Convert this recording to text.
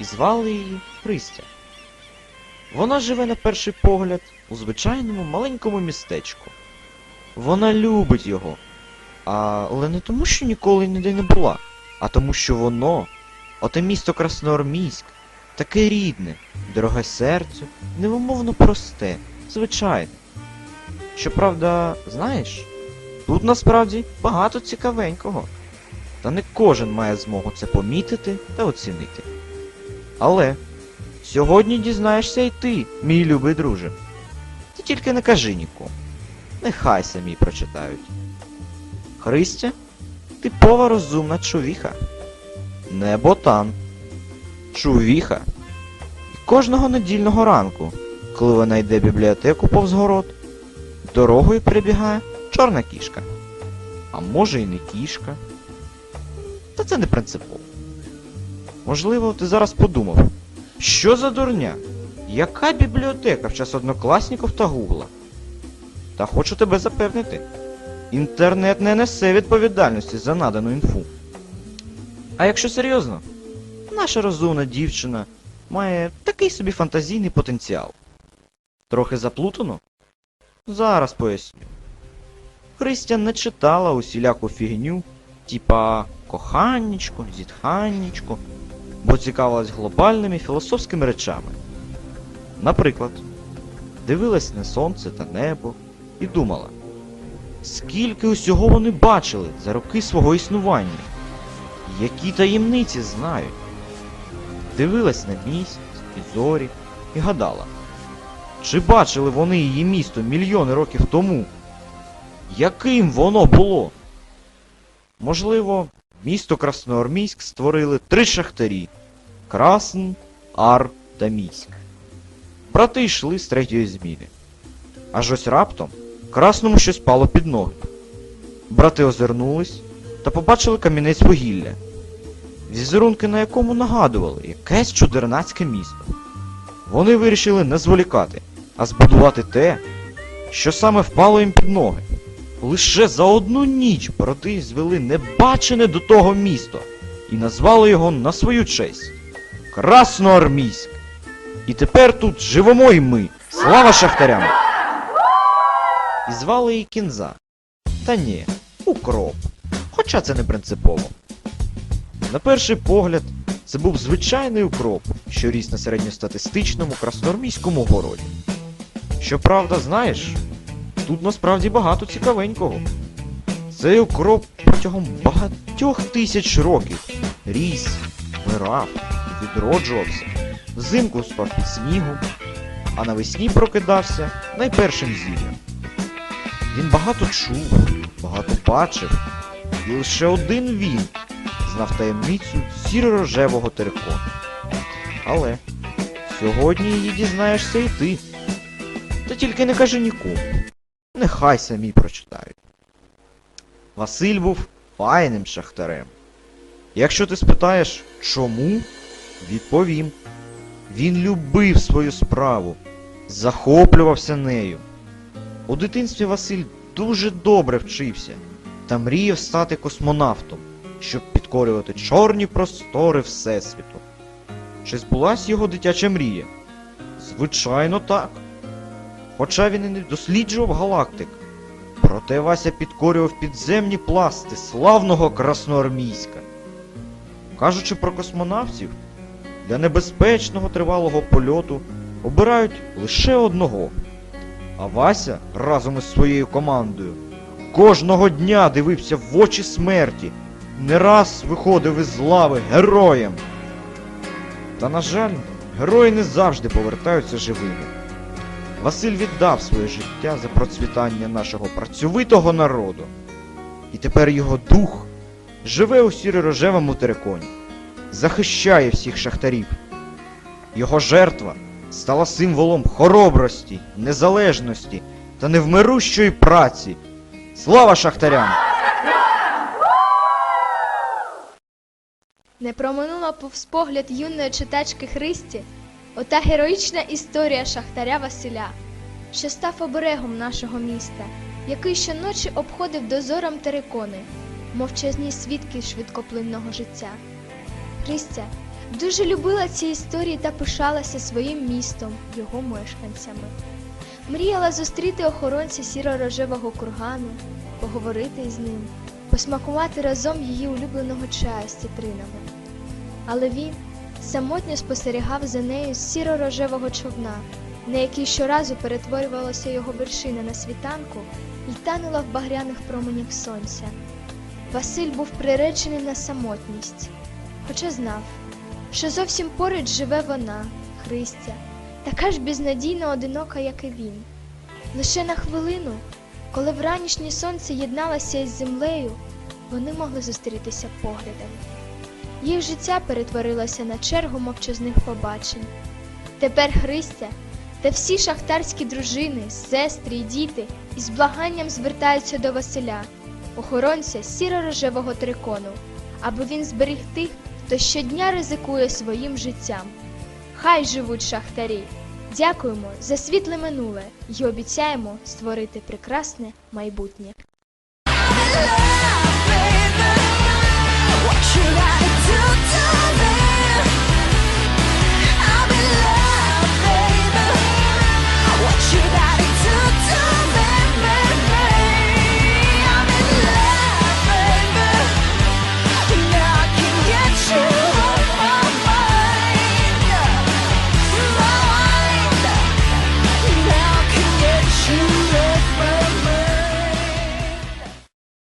і звали її Христя. Вона живе на перший погляд у звичайному маленькому містечку. Вона любить його, але не тому, що ніколи ніде не була, а тому, що воно, оте місто Красноармійськ, таке рідне, дороге серцю, невимовно просте, звичайне. Щоправда, знаєш, тут насправді багато цікавенького. Та не кожен має змогу це помітити та оцінити. Але сьогодні дізнаєшся й ти, мій любий друже. Ти тільки не кажи нікому. Нехай самі прочитають. Христя типова розумна чувіха. Не ботан. Чувіха. І кожного недільного ранку, коли вона йде бібліотеку повз город, дорогою прибігає чорна кішка. А може і не кішка. Та це не принципово. Можливо, ти зараз подумав, що за дурня? Яка бібліотека в час однокласників та гугла? Та хочу тебе запевнити. Інтернет не несе відповідальності за надану інфу. А якщо серйозно, наша розумна дівчина має такий собі фантазійний потенціал. Трохи заплутано? Зараз поясню. Христя не читала усіляку фігню, типа коханнячко, зітханнячко, бо цікавилась глобальними філософськими речами. Наприклад, дивилась на сонце та небо і думала, скільки усього вони бачили за роки свого існування, які таємниці знають. Дивилась на місяць і зорі і гадала, чи бачили вони її місто мільйони років тому? Яким воно було? Можливо, місто Красноармійськ створили три шахтарі Красн, Ар та Міськ. Брати йшли з третьої зміни. Аж ось раптом красному щось пало під ноги. Брати озирнулись та побачили камінець вугілля, візерунки на якому нагадували якесь чудернацьке місто. Вони вирішили не зволікати, а збудувати те, що саме впало їм під ноги. Лише за одну ніч брати звели небачене до того місто і назвали його на свою честь Красноармійськ. І тепер тут живемо й ми. Слава шахтарям! І звали її кінза. Та ні, укроп. Хоча це не принципово. На перший погляд, це був звичайний укроп, що ріс на середньостатистичному красноармійському городі. Щоправда, знаєш, тут насправді багато цікавенького. Цей укроп протягом багатьох тисяч років ріс, вмирав, відроджувався, взимку спав під снігом, а навесні прокидався найпершим зіллям. Він багато чув, багато бачив, і лише один він знав таємницю сіро-рожевого терикону. Але сьогодні її дізнаєшся і ти. Та тільки не кажи нікому. Нехай самі прочитають. Василь був файним шахтарем. Якщо ти спитаєш, чому, відповім. Він любив свою справу, захоплювався нею. У дитинстві Василь дуже добре вчився та мріяв стати космонавтом, щоб підкорювати чорні простори Всесвіту. Чи збулась його дитяча мрія? Звичайно, так. Хоча він і не досліджував галактик. Проте Вася підкорював підземні пласти славного Красноармійська. Кажучи про космонавтів, для небезпечного тривалого польоту обирають лише одного. А Вася разом із своєю командою кожного дня дивився в очі смерті, не раз виходив із лави героєм. Та, на жаль, герої не завжди повертаються живими. Василь віддав своє життя за процвітання нашого працьовитого народу. І тепер його дух живе у сіро-рожевому териконі, захищає всіх шахтарів. Його жертва стала символом хоробрості, незалежності та невмирущої праці. Слава шахтарям! Не проминула повз погляд юної читачки Христі ота героїчна історія шахтаря Василя, що став оберегом нашого міста, який щоночі обходив дозором терикони, мовчазні свідки швидкоплинного життя. Христя Дуже любила ці історії та пишалася своїм містом, його мешканцями. Мріяла зустріти охоронця сіро-рожевого кургану, поговорити із ним, посмакувати разом її улюбленого чаю з цитринами. Але він самотньо спостерігав за нею з сіро-рожевого човна, на який щоразу перетворювалася його вершина на світанку і танула в багряних променях сонця. Василь був приречений на самотність, хоча знав, що зовсім поруч живе вона, Христя, така ж безнадійно одинока, як і він. Лише на хвилину, коли вранішнє сонце єдналося із землею, вони могли зустрітися поглядами. Їх життя перетворилося на чергу мовчазних побачень. Тепер Христя та всі шахтарські дружини, сестри й діти із благанням звертаються до Василя, охоронця сіро-рожевого трикону, аби він зберіг тих, хто щодня ризикує своїм життям. Хай живуть шахтарі! Дякуємо за світле минуле і обіцяємо створити прекрасне майбутнє.